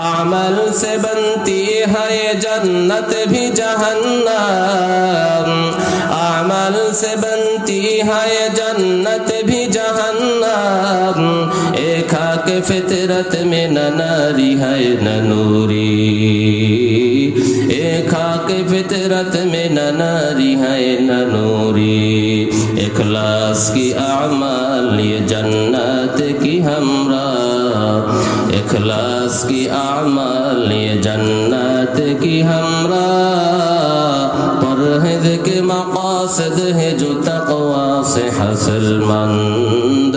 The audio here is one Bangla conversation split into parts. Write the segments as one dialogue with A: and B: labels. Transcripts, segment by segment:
A: अमल से बनती है ये जन्नत भी जहन्नम अमल से बनती है ये जन्नत भी जहन्नम एक के फितरत में न नारी है न नूरी एक के फितरत में न नारी है न नूरी इखलास की अमाल ये जन्नत इखलास की अमाल ये जन्नत की हमरा परहद के मकासद है जो तकवा से हसलमंद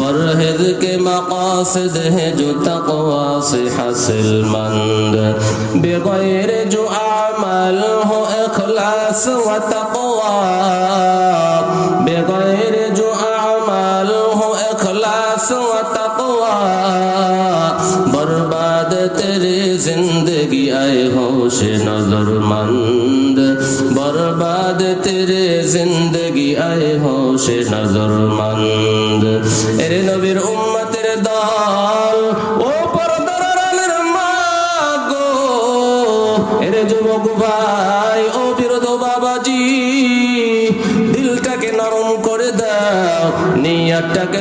A: परहद के मकासद है जो तकवा से हसलमंद बगैर जो अमल हो इखलास व तकवा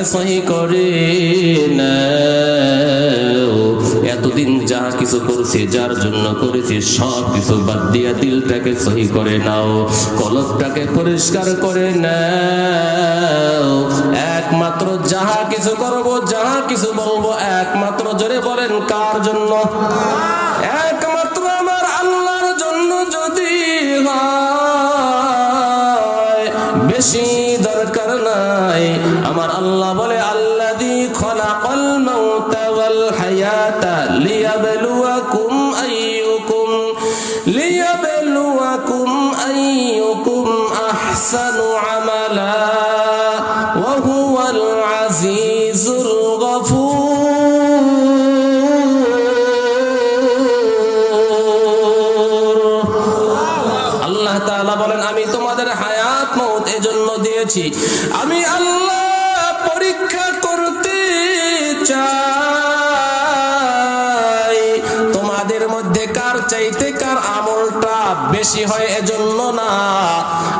A: সহি করে নাও। এতদিন যা কিছু করেছি, যার জন্য করেছি, সব কিছু বাদ দিয়া দিলটাকে সহি করে নাও। কলকটাকে পরিষ্কার করে নাও। একমাত্র যাহা কিছু করব যাহা কিছু বলব, একমাত্র জোরে বলেন কার জন্য? একমাত্র আহসানু আমালা ওয়া হুয়াল আজিজুল আল্লাহ তাআলা বলেন, আমি তোমাদের হায়াত মউত এজন্য দিয়েছি। আমি আল্লাহ পরীক্ষা করতে চাই। বেশি হয় এজন্য না।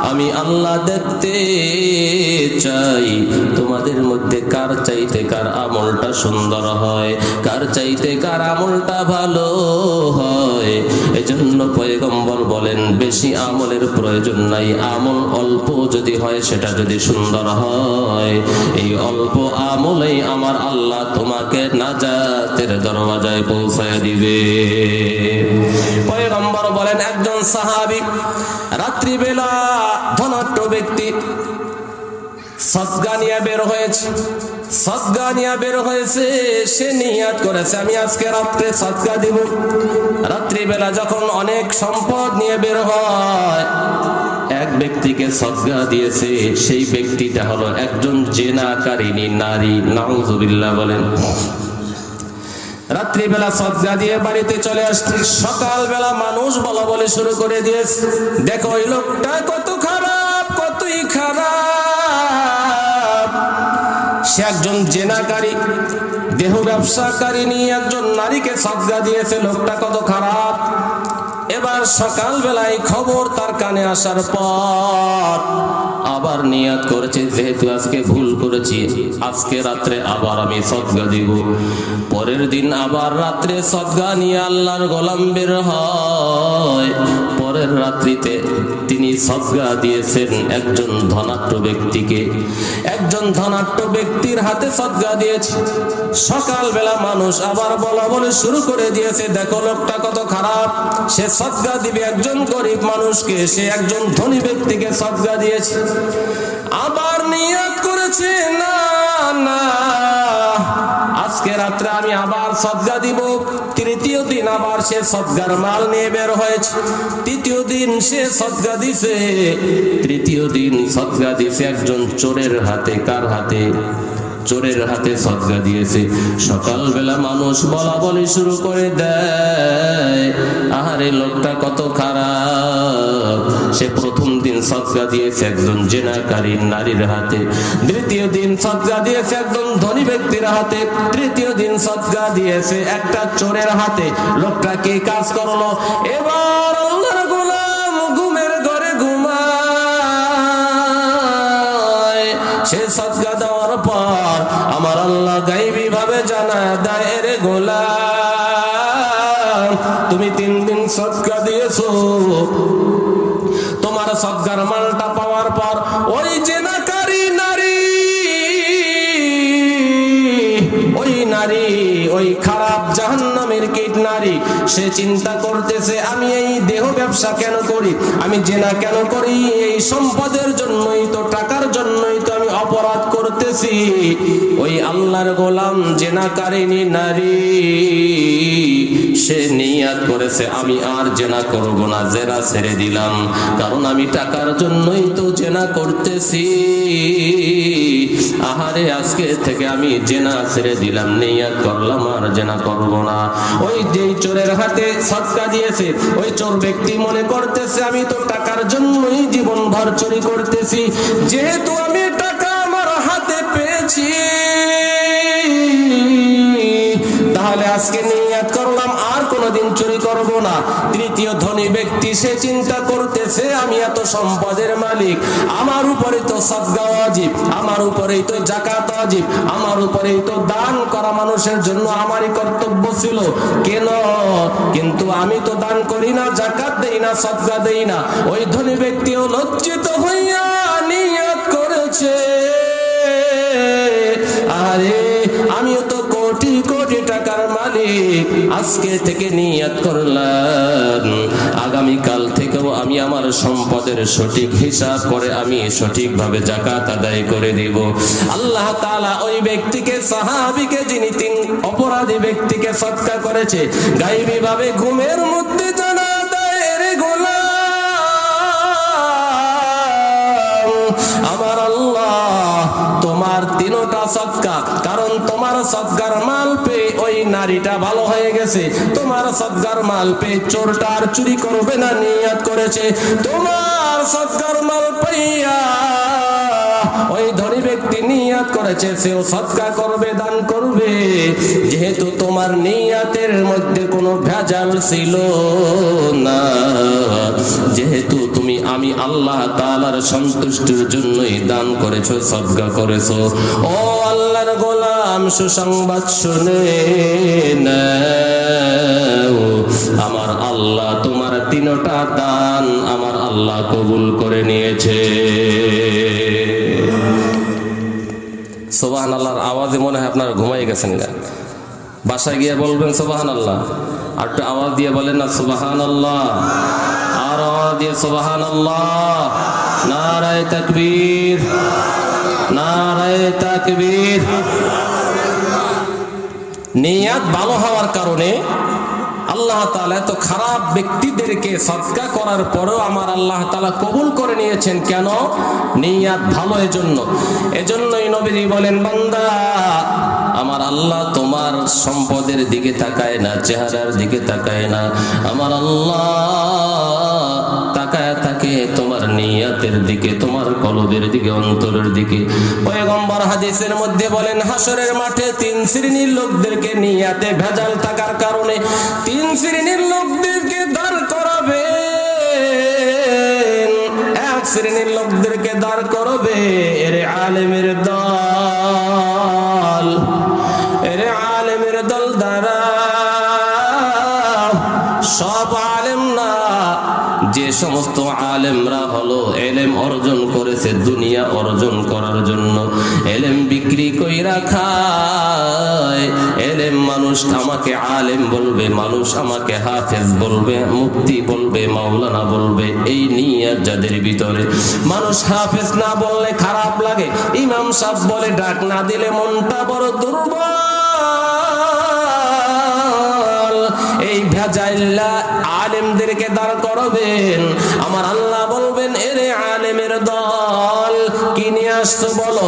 A: আমি আল্লাহ দেখতে চাই। তোমাদের মধ্যে কার চাইতে কার আমলটা সুন্দর হয়? কার চাইতে কার আমলটা ভালো হয়? এজন্য পয়গম্বর বলেন, বেশি আমলের প্রয়োজন নাই। আমল অল্প যদি হয়, সেটা যদি সুন্দর হয়। এই অল্প আমলেই আমার আল্লাহ তোমাকে নাজাতের দরওয়াজায় পৌঁছায় দিবে। পয়গম্বর বলেন, একজন সাহাবী রাত্রিবেলা ধনাঢ্য ব্যক্তি সদগা নিয়ে বের হয়েছে। সদগা নিয়ে বের হয়েছে, সে নিয়াত করেছে। আমি আজকে রাত্রে সদগা দিব। রাত্রিবেলা যখন অনেক সম্পদ নিয়ে হয়, এক ব্যক্তিকে দিয়েছে। সেই ব্যক্তিটা হলো একজন জেনাকারিনী নারী। নাউজুবিল্লাহ বলেন। রাত্রিবেলা সদগা দিয়ে বাড়িতে চলে আসছে। সকালবেলা মানুষ বলা বলে শুরু করে দিয়েছে। দেখো লোকটা কত খারাপ, কতই খারাপ। সে একজন জেনাকারী, দেহ ব্যবসাকারী নিয়ে একজন নারীকে সদগা দিয়েছে, লোকটা কত খারাপ। এবার সকালবেলায় খবর তার কানে আসার পর আবার নিয়াত করেছে, যেহেতু আজকে ভুল করেছি, আজকে রাত্রে আবার আমি সদগা দিব। পরের দিন আবার রাত্রে সদগা নিয়ে আল্লাহর গোলাম বের হয়। পরের রাত্রিতে তিনি সদগা দিয়েছেন একজন ধনাঢ্য ব্যক্তিকে। একজন ধনাঢ্য ব্যক্তির হাতে সদগা দিয়েছে। সকালবেলা মানুষ আবার বলা বলে শুরু করে দিয়েছে, দেখো লোকটা কত খারাপ। সে সদগা দিবে একজন গরিব মানুষকে, সে একজন ধনী ব্যক্তিকে সদগা দিয়েছে। আবার নিয়ত করেছে, না না আজকে রাত্রে আমি আবার সদ্গা দিব। তৃতীয় দিন আবার সে সদ্গার মাল নিয়ে বের হয়েছে। তৃতীয় দিন সে সদ্গা দিছে। তৃতীয় দিন সদ্গা দিছে একজন চোরের হাতে, কার হাতে? চোরের হাতে সদকা দিয়েছে। সকালবেলা মানুষ বলা বলি শুরু করে দেয়, আহারে, লোকটা কত খারাপ। সে প্রথম দিন সদকা দিয়েছে একজন জেনাকারী নারীর হাতে। দ্বিতীয় দিন সদকা দিয়েছে একজন ধনী ব্যক্তির হাতে। তৃতীয় দিন সদকা দিয়েছে একটা চোরের হাতে। লোকটা কি কাজ করল? এবার সে চিন্তা করতেছে, আমি এই দেহ ব্যবসা কেন করি? আমি জেনা কেন করি? এই সম্পদের জন্যই তো, টাকার জন্যই তো আমি অপরাধ করতেছি। ওই আল্লাহর গোলাম জেনাকারিনী নারী, সে নিয়াত করেছে, আমি আর জেনা করব না জেনা ছেড়ে দিলাম। কারণ আমি টাকার জন্যই তো জেনা করতেছি। আহারে, আজকে থেকে আমি জেনা ছেড়ে দিলাম নিয়াত করলাম আর জেনা করব না। ওই যেই চোরের হাতে সৎকা দিয়েছে, ওই চোর ব্যক্তি মনে করতেছে, আমি তো টাকার জন্যই জীবন ভর চুরি করতেছি। যেহেতু আমি টাকা আমার হাতে পেয়েছি, তাহলে আজকে নিয়াত করলাম আর চুরি করব না। তৃতীয় ধনী ব্যক্তি সে চিন্তা করতেছে, আমি এত সম্পদের মালিক। আমার উপরে তো সদগা ওয়াজিব, আমার উপরেই তো জাকাত ওয়াজিব, আমার উপরেই তো দান করা মানুষের জন্য আমারই কর্তব্য ছিল। কেন? কিন্তু আমি তো দান করি না জাকাত দেই না সদগা দেই না। ওই ধনী ব্যক্তিও লজ্জিত হইয়া নিয়ত করেছে। আরে টাকার মালিক আজকে থেকে নিয়াত করলাম। আগামী কাল থেকেও আমি আমার সম্পদের সঠিক হিসাব করে আমি সঠিকভাবে জাকাত আদায় করে দিব। আল্লাহ তালা ওই ব্যক্তিকে, সাহাবিকে যিনি তিন অপরাধী ব্যক্তিকে সৎকার করেছে গাইবী ভাবে ঘুমের মধ্যে আমার আল্লাহ তোমার তিনটা সৎকা কারণ তোমার সৎকার মাল পেয়ে ওই নারীটা ভালো হয়ে গেছে। তোমার সৎকার মাল পেয়ে চোরটা আর চুরি করবে না, নিয়াত করেছে। তোমার সৎকার মাল পাইয়া ওই ধনী ব্যক্তি নিয়াত করেছে, সেও সৎকা করবে, দান করবে। যেহেতু তোমার নিয়াতের মধ্যে কোনো ভেজাল ছিল না, যেহেতু তুমি আমি আল্লাহ তাআলার সন্তুষ্টির জন্যই দান করেছ, সদকা করেছ। ও আল্লাহর গোলাম, সুসংবাদ শুনে আমার আল্লাহ তোমার তিনটা দান আমার আল্লাহ কবুল করে নিয়েছে। সোবাহান আল্লাহর আওয়াজে মনে হয় আপনারা ঘুমাই গেছেন গা। বাসায় গিয়ে বলবেন সোবাহান আল্লাহ আর একটু আওয়াজ দিয়ে বলেন না সোবাহান আল্লাহ ভালো হওয়ার কারণে আল্লাহ এত খারাপ ব্যক্তিদেরকে সৎকা করার পরেও আমার আল্লাহ তাআলা কবুল করে নিয়েছেন। কেন? নিয়াত ভালো এজন্য। এজন্যই নবীজি বলেন, বান্দা, আমার আল্লাহ তোমার সম্পদের দিকে তাকায় না, চেহারার দিকে তাকায় না। আমার আল্লাহ নিয়াতের দিকে, তোমার কলবের দিকে, অন্তরের দিকে। পয়গম্বর হাদিসের মধ্যে বলেন হাসরের মাঠে তিন শ্রেণির লোকদেরকে নিয়াতে ভেজাল থাকার কারণে তিন শ্রেণির লোকদেরকে দাঁড় করাবে এক শ্রেণির লোকদেরকে দাঁড় করবে, এর আলেমের দল। সমস্ত আলেমরা হলো এলেম অর্জন করেছে, দুনিয়া অর্জন করার জন্য। এলেম বিক্রি কইরা খায়। এলেম মানুষ আমাকে আলেম বলবে, মানুষ আমাকে হাফেজ বলবে মুক্তি বলবে, মাওলানা বলবে, এই নিয়ে যাদের ভিতরে মানুষ হাফেজ না বললে খারাপ লাগে। ইমাম সাহেব বলে, ডাক না দিলে মনটা বড় দুর্বল। এই ভেজাইল্লা আলেমদেরকে দাঁড় করবেন। আমার আল্লাহ বলবেন, এরে আলেমের দল, কি নিয়ে আসছো বলো?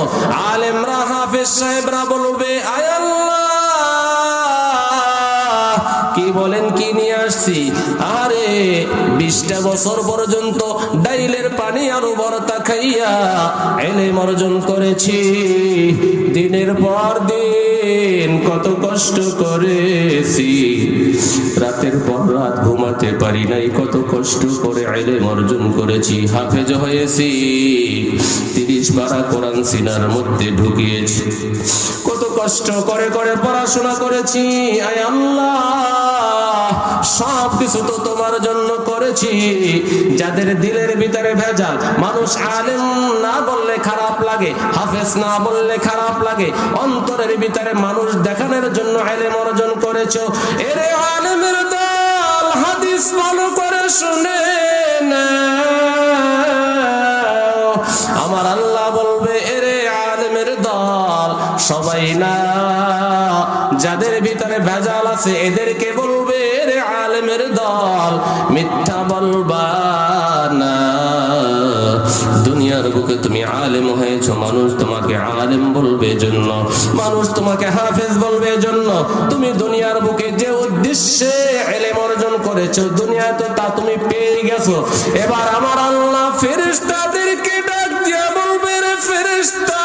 A: আলেমরা, হাফেজ সাহেবরা বলবে, আয় কি বলেন, কি নিয়ে আসছি? আরে, বিশটা বছর পর্যন্ত ডাইলের পানি আর বরতা খাইয়া এলে অর্জন করেছি। দিনের পর দিন কত কষ্ট করেছি। রাতের পর রাত ঘুমাতে পারি নাই, কত কষ্ট করে আইলে অর্জন করেছি, হাফেজ হয়েছি। তিরিশ বারা কোরআন সিনার মধ্যে ঢুকিয়েছি। কত কষ্ট করে করে পড়াশোনা করেছি। আয় আল্লাহ, সব কিছু তো তোমার জন্য করেছি। যাদের দিলের ভিতরে ভেজাল, মানুষ আলেম না বললে খারাপ লাগে, হাফেজ না বললে খারাপ লাগে। অন্তরের ভিতরে মানুষ দেখানোর জন্য আলেম অর্জন করেছ। এরে আলেমের দল, হাদিস ভালো করে শুনে নাও। সবাই না। যাদের ভিতরে ভেজাল আছে, এদেরকে বলবে রে আলেমের দল, মিথ্যা বলবা না। দুনিয়ার বুকে তুমি আলেম হয়েছ, মানুষ তোমাকে আলেম বলবে জন্য মানুষ তোমাকে হাফেজ বলবে জন্য তুমি দুনিয়ার বুকে যে উদ্দেশ্যে এলেম অর্জন করেছ, দুনিয়ায় তো তা তুমি পেয়ে গেছো। এবার আমার আল্লাহ ফেরেশতাদেরকে ডাক দিয়া বলবে রে ফেরেশতারা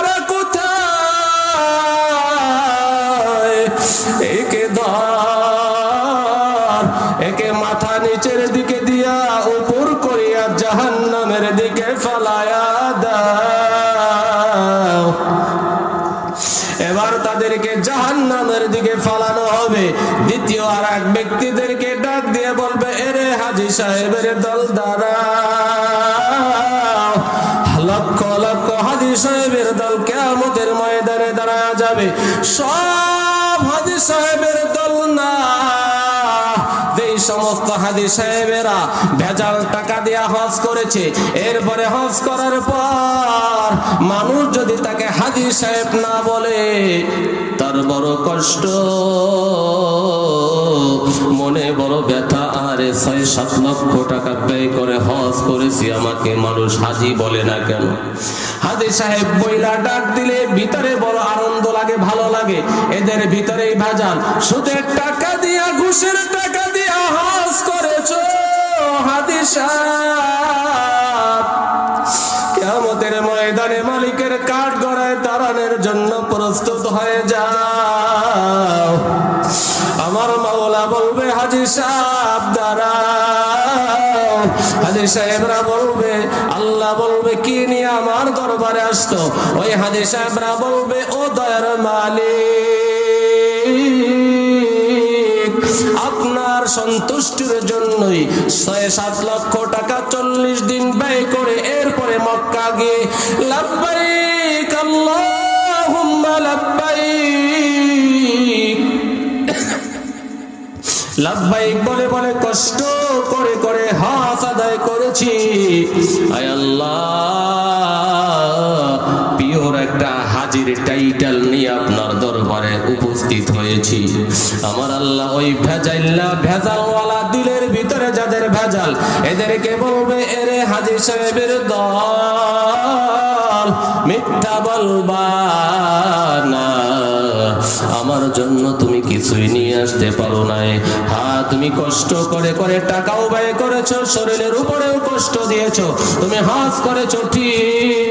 A: সাহেবেরা ভেজাল টাকা দিয়া হজ করেছে। এরপরে হজ করার পর মানুষ যদি তাকে হাদি সাহেব না বলে, তার বড় কষ্ট। মনে বড় ব্যথা, আরে ছয়, সাত লক্ষ টাকা ব্যয় করে হজ করেছি, আমাকে মানুষ হাজি বলে না কেন? হাজি সাহেব বইলা ডাক দিলে ভিতরে বড় আনন্দ লাগে, ভালো লাগে। এদের ভিতরেই ভেজাল। সুদের টাকা দিয়া ঘুষের টাকা হজ কেমতের ময়দানে মালিকের কাঠ গড়ায় জন্য প্রস্তুত হয়ে যাও। আমার মাওলা বলবে হাজি সাহেব, দাঁড়াও। সাহেবরা বলবে, আল্লাহ বলবে, কি নিয়ে আমার দরবারে আসতো? ওই সাহেবরা বলবে, ও দয়ার মালিক। আপনার সন্তুষ্টির জন্যই ছয়, সাত লক্ষ টাকা চল্লিশ দিন ব্যয় করে এরপরে মক্কা গিয়ে লাভবাইক আল্লাহুম্মা লাভবাইক লাভবাইক বলে বলে কষ্ট করে করে হাত আদায় করেছি। আয় আল্লাহ। হাজির টাইটেল নিয়ে আপনার দরবারে উপস্থিত হয়েছি। আমার আল্লাহ ওই ভেজাইল্লা ভেজালওয়ালা দিলের ভিতরে যাদের ভেজাল, এদেরকে বলবে, এরে হাজি সাহেবের দল, মিথ্যা বলবা না। আমার জন্য তুমি কিছুই নিয়ে আসতে পারো নাই। হ্যাঁ তুমি কষ্ট করে করে টাকাও ব্যয় করেছ, শরীরের উপরেও কষ্ট দিয়েছ। তুমি হাস করেছ, ঠিক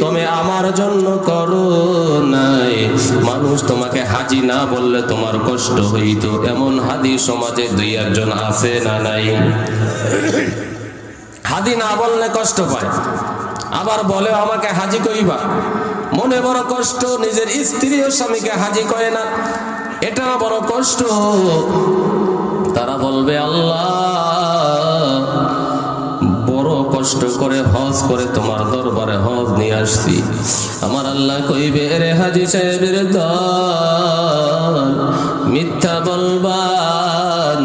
A: তুমি আমার জন্য করো নাই। মানুষ তোমাকে হাজি না বললে তোমার কষ্ট হইতো। এমন হাদি সমাজে দুই একজন আছে না নাই? হাদি না বললে কষ্ট পায়। আবার বলে, আমাকে হাজি কইবা? মনে বড় কষ্ট, নিজের স্ত্রী ও স্বামীকে হাজি করে না। এটা বড় কষ্ট। তারা বলবে, আল্লাহ কষ্ট করে হজ করে তোমার দরবারে হজ নিয়ে আসছি। আমার আল্লাহ কইবে রে হাজি সাহেবের দল, মিথ্যা বলবা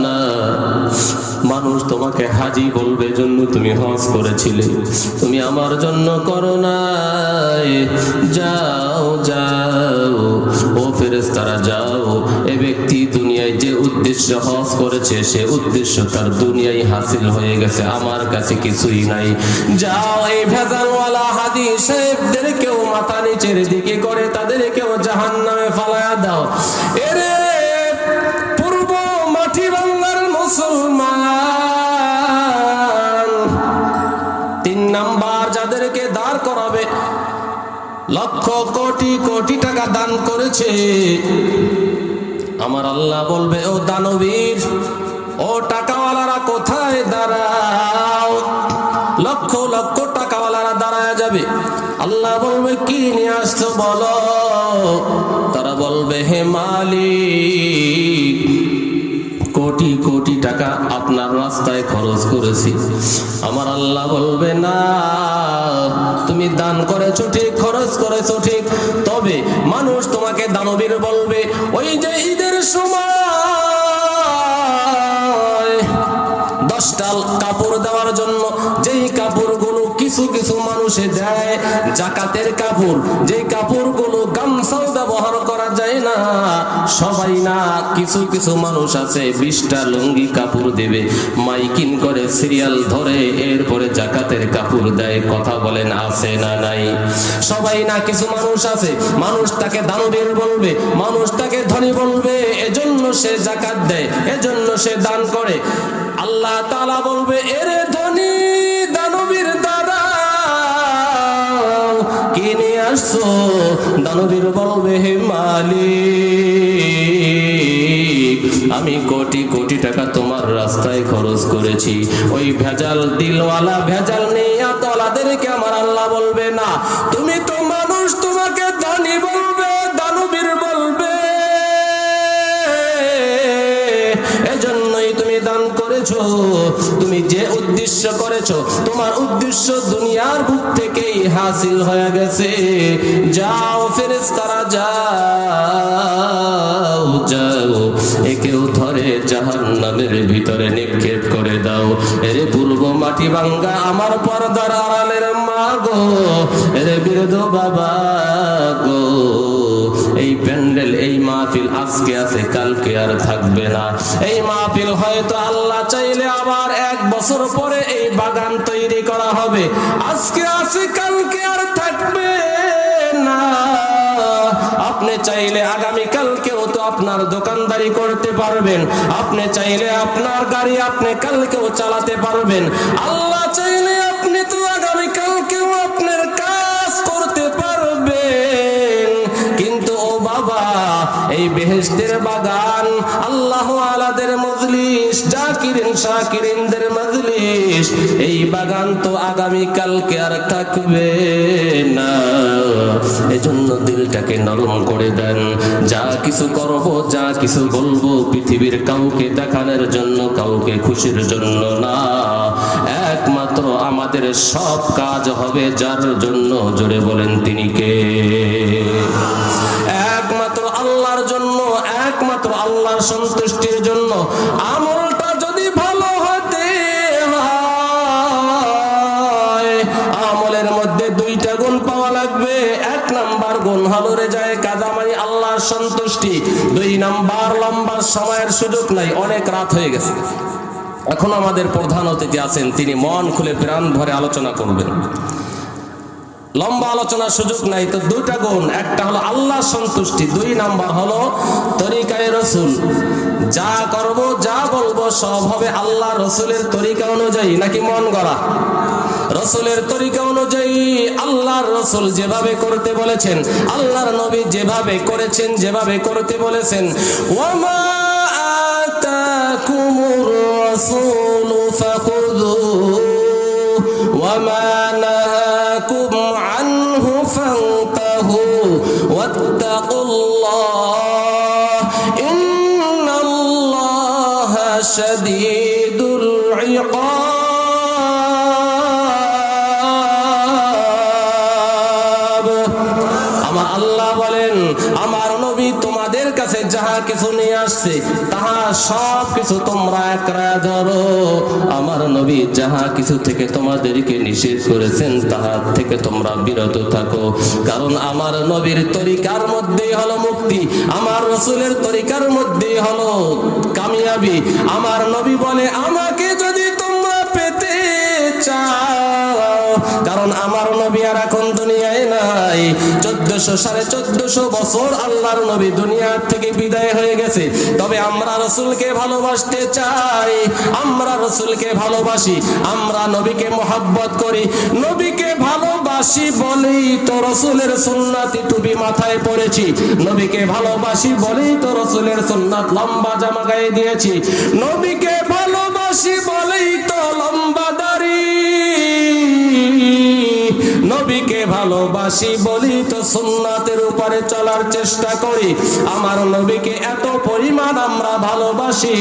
A: না। মানুষ তোমাকে হাজি বলবে জন্য তুমি হজ করেছিলে। তুমি আমার জন্য করো যাও যাও, ও ফেরেশতারা, যাও। এ ব্যক্তি উদ্দেশ্য হজ করেছে, সে উদ্দেশ্য তার দুনিয়ায় হাসিল হয়ে গেছে, আমার কাছে কিছুই নাই। যাও এই ভেজালওয়ালা হাদি সাহেবদেরকেও মাথা নিচের দিকে করে, তাদেরকেও জাহান নামে ফালায়া দাও। এরে পূর্ব মাটি বাংলার মুসলমান, তিন নাম্বার যাদেরকে দাঁড় করাবে, লক্ষ কোটি কোটি টাকা দান করেছে। আমার আল্লাহ বলবে, ও দানবীর, ও টাকাওয়ালারা কোথায় দাঁড়াও? লক্ষ লক্ষ টাকাওয়ালারা দাঁড়ায় যাবে। আল্লাহ বলবে, কি নিয়ে আসছো বলো? তারা বলবে, হে মালিক, কোটি কোটি টাকা আপনার রাস্তায় খরচ করেছি। আমার আল্লাহ বলবে, না, তুমি দান করেছ ঠিক, খরচ করেছ ঠিক, তবে মানুষ তোমাকে দানবীর বলবে, ওই যে ঈদের সময়। দশটা কাপড় দেওয়ার জন্য যেই কাপড়গুলো কিছু কিছু মানুষে দেয় জাকাতের কাপড়। যেই কাপড়গুলো গামছাও ব্যবহার করা যায় না। সবাই না, কিছু কিছু মানুষ আছে, বিশটা লুঙ্গি কাপড় দেবে মাইকিন করে সিরিয়াল ধরে, এরপরে জাকাতের কাপড় দেয়, কথা বলেন, আছে না নাই? সবাই না, কিছু মানুষ আছে, মানুষ তাকে দানবীর বলবে, মানুষ তাকে ধনী বলবে, এজন্য সে জাকাত দেয়, এজন্য সে দান করে। আল্লাহ তালা বলবে, এরে ধনী দানবীর আসছো, দানবীর বলবে, হে মালিক, আমি কোটি কোটি টাকা তোমার রাস্তায় খরচ করেছি। ওই ভেজাল দিলওয়ালা ভেজাল নেই তলাদেরকে আমার আল্লাহ বলবে না। তুমি তো মানুষ, তোমাকে দানি বলবে, দানবীর করেছ তুমি যে উদ্দেশ্য করেছ, তোমার উদ্দেশ্য দুনিয়ার বুক থেকেই হাসিল হয়ে গেছে। যাও ফেরেশতারা, যাও যাও, একেও ধরে জাহান্নামের ভিতরে নিক্ষেপ করে দাও। এরে পূর্ব মাটি ভাঙ্গা আমার পর্দার আড়ালের মা গো, এরে বিরোধ বাবা গো। প্যান্ডেল, এই মাহফিল আজকে আছে, কালকে আর থাকবে না। এই মাহফিল হয়তো আল্লাহ চাইলে আবার এক বছর পরে এই বাগান তৈরি করা হবে। আজকে আছে, কালকে আর থাকবে না। আপনি চাইলে আগামী কালকেও তো আপনার দোকানদারি করতে পারবেন। আপনি চাইলে আপনার গাড়ি আপনি কালকেও চালাতে পারবেন। আল্লাহ চাইলে এই বেহেশতের বাগান, আল্লাহ আলাদের মজলিস, জাকিরিন শাকিরিনদের মজলিস, এই বাগান তো আগামী কালকে আর থাকবে না। এজন্য দিলটাকে নরম করে দেন। যা কিছু করব, যা কিছু বলব, পৃথিবীর কাউকে দেখানোর জন্য, কাউকে খুশির জন্য না। একমাত্র আমাদের সব কাজ হবে যার জন্য, জোরে বলেন তিনি কে? আল্লাহর সন্তুষ্টির জন্য আমলটা যদি ভালো হতে আমলের মধ্যে দুইটা গুণ পাওয়া লাগবে। এক নাম্বার গুণ হলো রে যায় কাদামানি আল্লাহর সন্তুষ্টি। দুই নাম্বার লম্বা সময়ের সুযোগ নাই, অনেক রাত হয়ে গেছে। এখন আমাদের প্রধান অতিথি আছেন, তিনি মন খুলে প্রাণ ভরে আলোচনা করবেন। লম্বা আলোচনার সুযোগ নাই, তো দুইটা গুণ। একটা হলো আল্লাহ সন্তুষ্টি, দুই নাম্বার হলো তরিকায় রসুল। যা করব, যা বলব, সব হবে আল্লাহ রসুলের তরিকা অনুযায়ী, নাকি মন গড়া? রসুলের তরিকা অনুযায়ী আল্লাহর রসুল যেভাবে করতে বলেছেন, আল্লাহর নবী যেভাবে করেছেন, যেভাবে করতে বলেছেন ওমা আতাকুমুর রাসূলু ফাখুযু شديد العقاب আমার আল্লাহ বলেন আমার নবী তোমাদের কাছে যাহা কিছু নিয়ে আসছে তাহা সব কিছু তোমরা একরা ধরো আমার নবী যাহা কিছু থেকে তোমাদেরকে নিষেধ করেছেন তাহার থেকে তোমরা বিরত থাকো। কারণ আমার নবীর তরিকার মধ্যেই হলো মুক্তি, আমার রসুলের তরিকার মধ্যেই হলো কামিয়াবি। আমার নবী বলে, আমাকে যদি তোমরা পেতে চাও কারণ আমার নবী আর এখন দুনিয়ায় নাই। চোদ্দশো সাড়ে চোদ্দশো বছর আল্লাহর নবী দুনিয়ার থেকে বিদায় হয়ে গেছে। তবে আমরা রসুলকে ভালোবাসতে চাই। আমরা রসুলকে ভালোবাসি। আমরা নবীকে মোহাব্বত করি। নবীকে ভালোবাসি বলেই তো রসুলের সুন্নাতি টুপি মাথায় পড়েছি। নবীকে ভালোবাসি বলেই তো রসুলের সুন্নাত লম্বা জামা গায়ে দিয়েছি। নবীকে ভালোবাসি বলেই তো লম্বা ভালোবাসি বলি তো সুন্নাতের উপরে চলার চেষ্টা করি। আমার নবীকে এত পরিমাণ আমরা ভালোবাসি।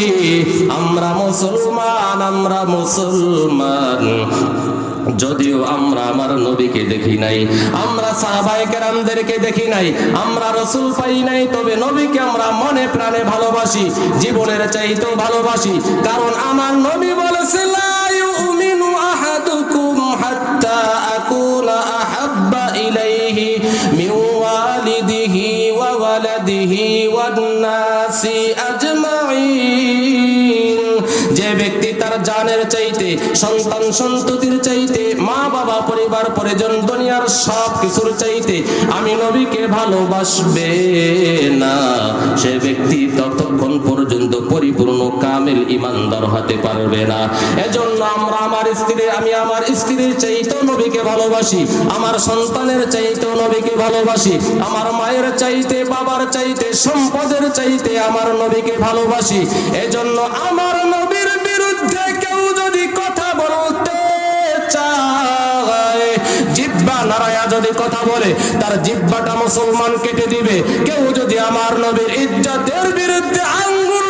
A: আমরা মুসলমান আমরা মুসলমান। যদিও আমরা আমার নবীকে দেখি নাই, আমরা সাহাবায়ে কেরামদেরকে দেখি নাই, আমরা রসুল পাই নাই, তবে নবীকে আমরা মনে প্রাণে ভালোবাসি, জীবনের চাইতেও ভালোবাসি। কারণ আমার নবী বলেছে, লা ইউমিনু আহাদুকুম والناس যে ব্যক্তি তার জানের চাইতে, সন্তান সন্ততির চাইতে, মা বাবা, পরিবার, পরিজন, দুনিয়ার সব কিছুর চাইতে আমি নবীকে ভালোবাসবে না। সে ব্যক্তি ততক্ষণ কামেল ইমানদার হতে পারবে না। এজন্য আমরা আমার স্ত্রী, আমি আমার স্ত্রীর চাইতেও নবীকে ভালোবাসি, আমার সন্তানের চাইতেও নবীকে ভালোবাসি, আমার মায়ের চাইতে, বাবার চাইতে, সম্পদের চাইতে আমার নবীকে ভালোবাসি। এজন্য আমার নবীর বিরুদ্ধে কেউ যদি কথা বলতে চায়, জিব্বা নারায়া যদি কথা বলে, তার জিব্বাটা মুসলমান কেটে দিবে। কেউ যদি আমার নবীর ইজ্জতের বিরুদ্ধে আঙ্গুল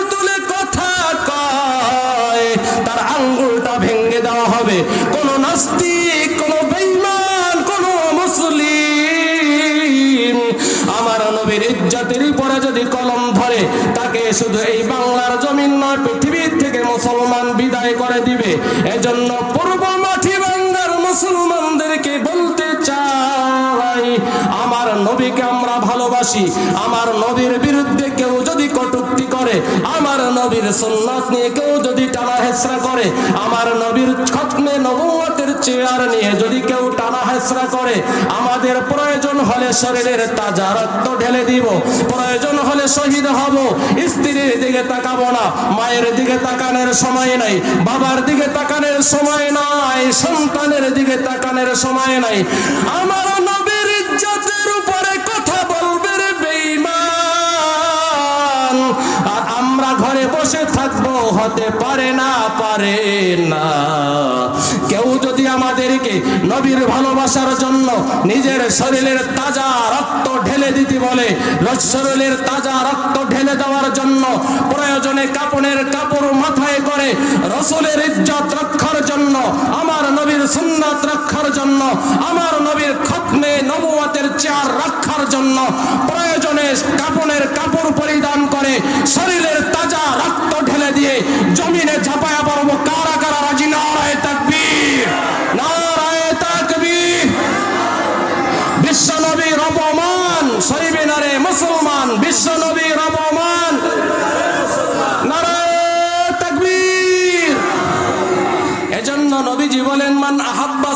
A: ভালোবাসি আমার নবীর বিরুদ্ধে কেউ যদি কটুক্তি করে, আমার নবীর সুন্নাত নিয়ে কেউ যদি টানা হেসরা করে, আমার নবীর খতমে নবুয়তের চেয়ার নিয়ে যদি কেউ টানা হেসরা করে, আমাদের প্রয়োজন হলে শরীরের তাজা রক্ত ঢেলে দিব, প্রয়োজন হলে শহীদ হব, স্ত্রীর দিকে তাকাবো না, মায়ের দিকে তাকানোর সময় নাই, বাবার দিকে তাকানোর সময় নাই, সন্তানের দিকে তাকানোর সময় নাই। আমার হতে পারে না পারে না। কেউ যদি আমাদেরকে নবীর ভালোবাসার জন্য নিজের শরীরের তাজা রক্ত ঢেলে দিতে বলে শরীরের তাজা রক্ত ঢেলে দেওয়ার জন্য প্রয়োজনে কাপড়ের কাপড় মাথায় করে রসুলের ইজ্জত রক্ষার জন্য, আমার নবীর সুন্নাত রক্ষার জন্য, আমার নবীর খতমে নবুয়াতের চেয়ার রক্ষার জন্য প্রয়োজনে কাপড়ের কাপড় পরিধান করে শরীরের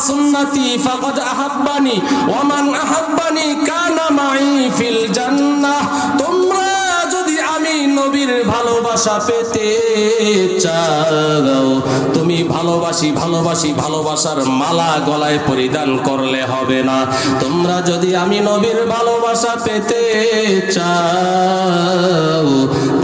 A: সুন্নতি ফাকাদ আহাব্বানি ওয়া মান আহাব্বানি কানা মাই ফিল জান্নাহ। তোমরা যদি আমি নবীর ভালোবাসা পেতে চাও, তুমি ভালোবাসি ভালোবাসি, ভালোবাসার মালা গলায় পরিধান করলে হবে না। তোমরা যদি আমি নবীর ভালোবাসা পেতে চাও,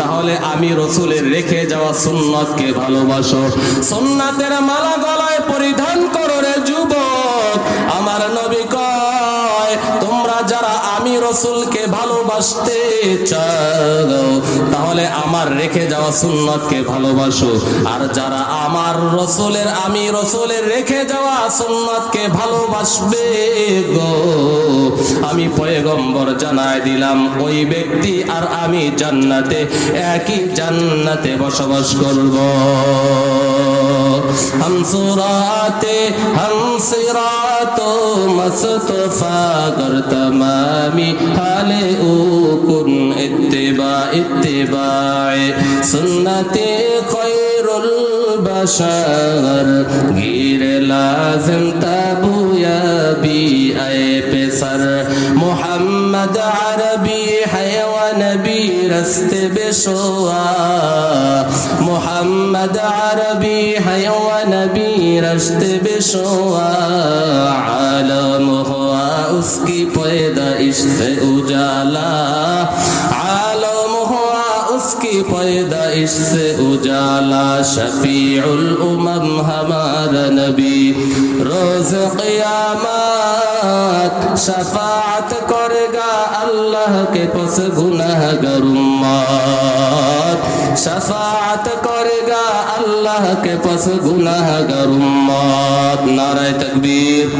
A: তাহলে আমি রসুলের রেখে যাওয়া সুন্নতকে ভালোবাসো। সুন্নাতের মালা গলায় পরিধান করো যুবক আমার নবী রসুলকে ভালোবাসতে চাও, তাহলে আমার রেখে যাওয়া সুন্নতকে ভালোবাসো। আর যারা আমার রসুলের, আমি রসুলের রেখে যাওয়া সুন্নতকে ভালোবাসবে গো। আমি পয়গম্বর জানায় দিলাম, ওই ব্যক্তি আর আমি জান্নাতে, একই জান্নাতে বসবাস করব। হংসুরাতে হংসে حسرات مصطفى غر تمامي حال أو اتباع اتباع سنتي خير البشر غير لازم تابو يا بي اي بسر محمد عربي حيوان بي رست بشوا محمد عربي حيوان بي رشت بشوا عالم ہوا اس کی پیدائش سے اجالا عالم ہوا اس کی پیدائش سے اجالا شفیع الامم ہمارا نبی روز قیامت شفاعت کو اللہ کے پس گناہ گر امت شفاعت کرے گا اللہ کے پس گناہ گر امت نعرہ تکبیر